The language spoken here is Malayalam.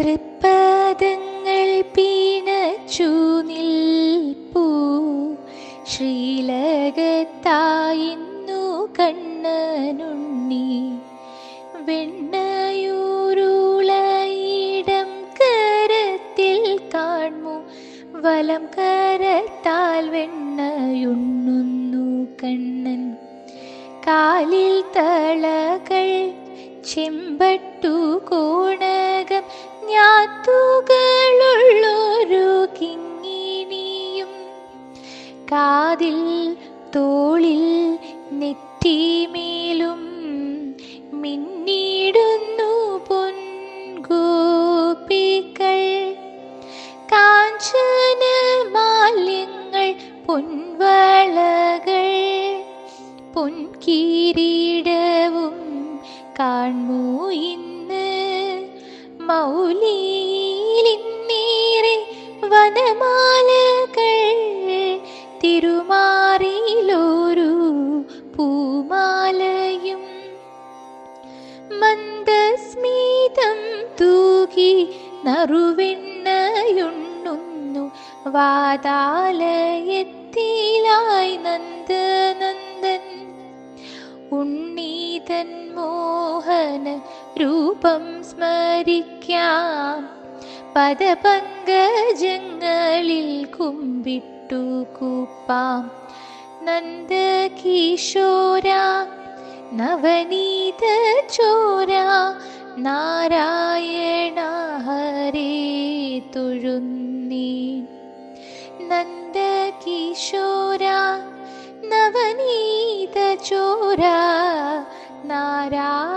തൃപ്പദങ്ങൾ പീണച്ചു നിൽപ്പൂ. ശ്രീലകത്തായിന്നു കണ്ണനുണ്ണി. വെണ്ണയൂരുളയിടം കരത്തിൽ കാൺമു വലം കരത്താൽ വെണ്ണയുണ്ണുന്നു കണ്ണൻ. കാലിൽ തളകൾ ചെമ്പട്ടു കോണകം ഞാത്തുകളുള്ളൊരു കാതിൽ തോളിൽ നെറ്റിമേലും മിന്നിടുന്നു പൊൻഗോപികൾ. കാഞ്ചന മാല്യങ്ങൾ പൊൻവളകൾ പൊൻകിരീടവും കാൺമൂ ഇന്ന് മൗലിയിലിന്നേറെ വനമാലകൾ തിരുമാറിയിലൊരു പൂമാലയും മന്ദസ്മീതം തൂകി നറുവെണ്ണയുണ്ണുന്നു വാതാലയത്തിലായി നന്ദനന്ദൻ ഉണ്ണീതൻ മോഹന രൂപം സ്മരിക്കാം. പദപങ്കജങ്ങളിൽ കുമ്പിട്ടു കൂപ്പാം. നന്ദകിശോര നവനീത ചോര നാരായണ ഹരേ തൊഴുന്നേ നന്ദകിശോര നവനീത ചോര നാരായണ